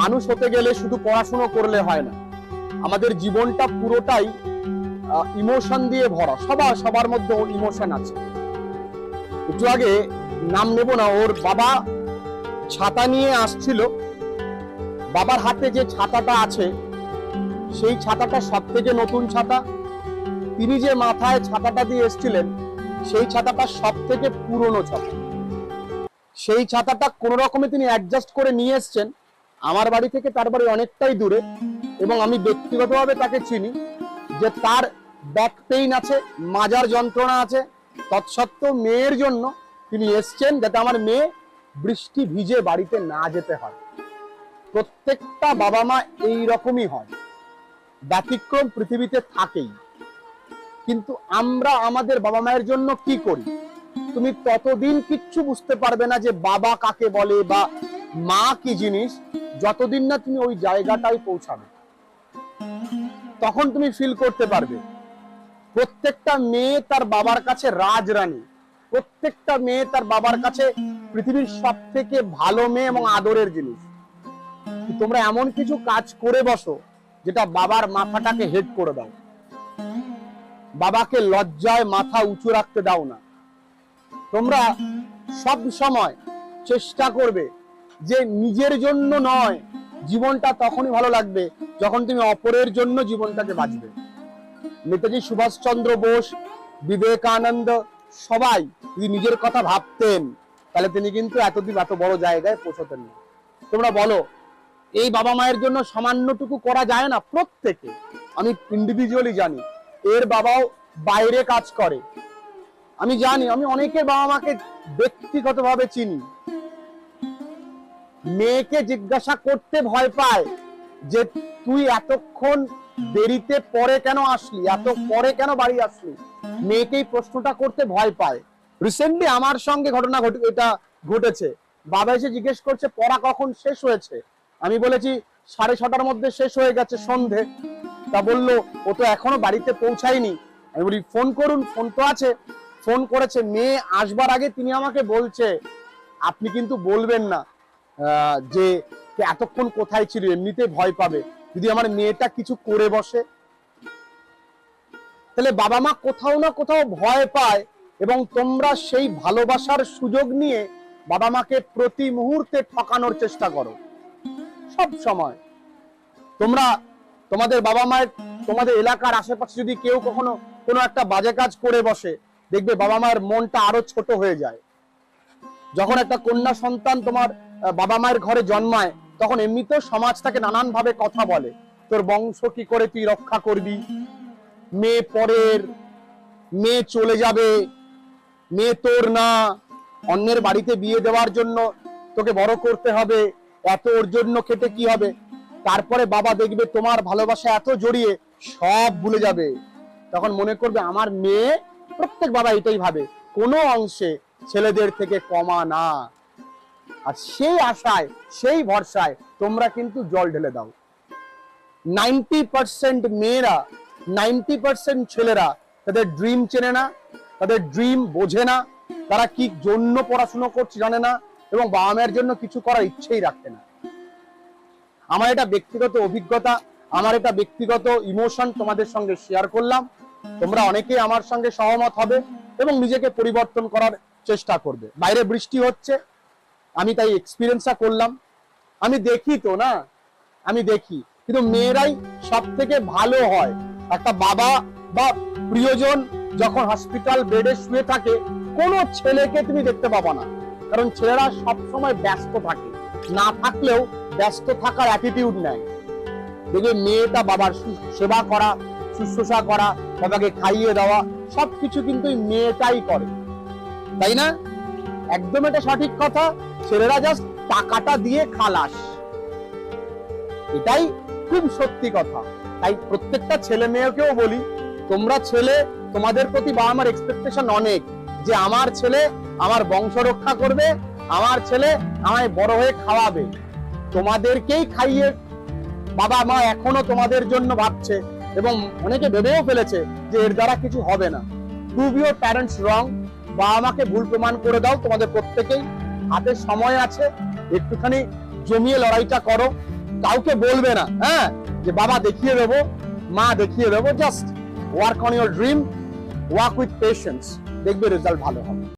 মানুষ হতে গেলে শুধু পড়াশুনো করলে হয় না। আমাদের জীবনটা পুরোটাই ইমোশন দিয়ে ভরা। সবার সবার মধ্যে ওর ইমোশন আছে। একটু আগে নাম নেব না, ওর বাবা ছাতা নিয়ে আসছিল। বাবার হাতে যে ছাতাটা আছে, সেই ছাতাটা সব থেকে নতুন ছাতা। তিনি যে মাথায় ছাতাটা দিয়ে এসেছিলেন, সেই ছাতাটা সব থেকে পুরনো ছাতা। সেই ছাতাটা কোনো রকমে তিনি অ্যাডজাস্ট করে নিয়ে এসছেন। আমার বাড়ি থেকে তার বাড়ি অনেকটাই দূরে এবং আমি ব্যক্তিগতভাবে তাকে চিনি যে তার ব্যাক পেইন আছে, মাজার যন্ত্রণা আছে। তৎসত্ত্বেও মেয়ের জন্য তিনি এসছেন যাতে আমার মেয়ে বৃষ্টি ভিজে বাড়িতে না যেতে হয়। প্রত্যেকটা বাবা মা এই রকমই হয়। ব্যতিক্রম পৃথিবীতে থাকেই। কিন্তু আমরা আমাদের বাবা মায়ের জন্য কি করি? তুমি ততদিন কিচ্ছু বুঝতে পারবে না যে বাবা কাকে বলে বা মা কি জিনিস? যতদিন না তুমি ওই জায়গাটায় পৌঁছাবে, তখন তুমি ফিল করতে পারবে। প্রত্যেকটা মেয়ে তার বাবার কাছে রাজরানী। প্রত্যেকটা মেয়ে তার বাবার কাছে পৃথিবীর সব থেকে ভালো মেয়ে এবং আদরের জিনিস। তোমরা এমন কিছু কাজ করে বসো, যেটা বাবার মাথাটাকে হেড করে দাও। বাবাকে লজ্জায় মাথা উঁচু রাখতে দাও না। তোমরা সব সময় চেষ্টা করবে যে নিজের জন্য নয়, জীবনটা তখনই ভালো লাগবে যখন তুমি অপরের জন্য জীবনটাকে বাঁচবে। নেতাজি সুভাষচন্দ্র বোস, বিবেকানন্দ সবাই যদি নিজের কথা ভাবতেন, তাহলে তিনি কিন্তু এতদিন এত বড় জায়গায় পৌঁছতেন না। তোমরা বলো, এই বাবা মায়ের জন্য সামান্যটুকু করা যায় না? প্রত্যেকে। আমি ইন্ডিভিজুয়ালি জানি, এর বাবাও বাইরে কাজ করে। আমি জানি, আমি অনেকের বাবা মাকে ব্যক্তিগতভাবে চিনি। মেয়েকে জিজ্ঞাসা করতে ভয় পায় যে, তুই এতক্ষণ দেরিতে পরে কেন আসলি? এত পরে কেন বাড়ি আসলি? মেয়েকেই প্রশ্নটা করতে ভয় পায়। রিসেন্টলি আমার সঙ্গে ঘটনা ঘটে, এটা ঘটেছে। বাবা এসে জিজ্ঞেস করছে, পড়া কখন শেষ হয়েছে? আমি বলেছি, সাড়ে ছটার মধ্যে শেষ হয়ে গেছে সন্ধে। তা বলল, ও তো এখনও বাড়িতে পৌঁছায়নি। আমি বলি, ফোন করুন, ফোন তো আছে। ফোন করেছে, মেয়ে আসবার আগে তিনি আমাকে বলছে। আপনি কিন্তু বলবেন না। যে এতক্ষণ কোথায় ছিল এমনিতে ভয় পাবে। যদি আমার মেয়েটা কিছু করে বসে, তাহলে বাবা মা কোথাও না কোথাও ভয় পায় এবং তোমরা সেই ভালোবাসার সুযোগ নিয়ে বাবা মাকে প্রতি মুহূর্তে ঠকানোর চেষ্টা করো। সব সময়। তোমরা, তোমাদের বাবা মায়ের, তোমাদের এলাকার আশেপাশে যদি কেউ কখনো কোনো একটা বাজে কাজ করে বসে, দেখবে বাবা মায়ের মনটা আরও ছোট হয়ে যায়। যখন একটা কন্যা সন্তান তোমার বাবা মায়ের ঘরে জন্মায়, তখন এমনিতেও সমাজ তাকে নানান ভাবে কথা বলে। তোর বংশ কি করে তুই রক্ষা করবি? মেয়ে পরের, মেয়ে চলে যাবে, মেয়ে তোর না। অন্যের বাড়িতে বিয়ে দেওয়ার জন্য তোকে বড় করতে হবে, এত ওর জন্য খেটে কি হবে? তারপরে বাবা দেখবে তোমার ভালোবাসা এত জড়িয়ে সব ভুলে যাবে। তখন মনে করবে, আমার মেয়ে প্রত্যেক বাবা এটাই ভাবে, কোনো অংশে ছেলেদের থেকে কমা না। আর সেই আশায়, সেই ভরসায় তোমরা কিন্তু জল ঢেলে দাও। নাইনটি পার্সেন্ট মেয়েরা, নাইনটি পার্সেন্ট ছেলেরা তাদের ড্রিম চেনে না, তাদের ড্রিম বোঝে না, তারা কি জন্য পড়াশুনো করছে জানে না এবং বাবা মায়ের জন্য কিছু করার ইচ্ছেই রাখে না। আমার এটা ব্যক্তিগত অভিজ্ঞতা, আমার এটা ব্যক্তিগত ইমোশন তোমাদের সঙ্গে শেয়ার করলাম। তোমরা অনেকেই আমার সঙ্গে সহমত হবে এবং নিজেকে পরিবর্তন করার চেষ্টা করবে। বাইরে বৃষ্টি হচ্ছে আমি তাই এক্সপিরিয়েন্সটা করলাম। আমি দেখি তো, না? আমি দেখি। কিন্তু মেয়েরাই সব থেকে ভালো হয়। একটা বাবা বা প্রিয়জন যখন হসপিটাল বেডে শুয়ে থাকে, কোনো ছেলেকে তুমি দেখতে পাবা না। কারণ ছেলেরা সব সময় ব্যস্ত থাকে। না থাকলেও ব্যস্ত থাকার অ্যাটিটিউড নেয়। দেখবে মেয়েটা বাবার সেবা করা, শুশ্রূষা করা, বাবাকে খাইয়ে দেওয়া, সবকিছু কিন্তু এই মেয়েটাই করে। তাই না? একদম এটা সঠিক কথা। ছেলেরা জাস্ট টাকাটা দিয়ে খালাস। এটাই খুব সত্যি কথা। তাই প্রত্যেকটা ছেলে মেয়েকেও বলি, তোমরা ছেলে, তোমাদের প্রতি বাবা আমার এক্সপেকটেশন অনেক যে আমার ছেলে আমার বংশ রক্ষা করবে, আমার ছেলে আমায় বড় হয়ে খাওয়াবে। তোমাদেরকেই খাইয়ে বাবা মা এখনও তোমাদের জন্য ভাবছে এবং অনেকে ভেবেও ফেলেছে যে এর দ্বারা কিছু হবে না। প্রুভ ইউর প্যারেন্টস রং বাবা মাকে ভুল প্রমাণ করে দাও তোমাদের প্রত্যেকেই। হাতে সময় আছে, একটুখানি জমিয়ে লড়াইটা করো। কাউকে বলবে না হ্যাঁ? যে বাবা দেখিয়ে দেবো, মা দেখিয়ে দেবো just work on your dream work with patience দেখবে রেজাল্ট ভালো হবে।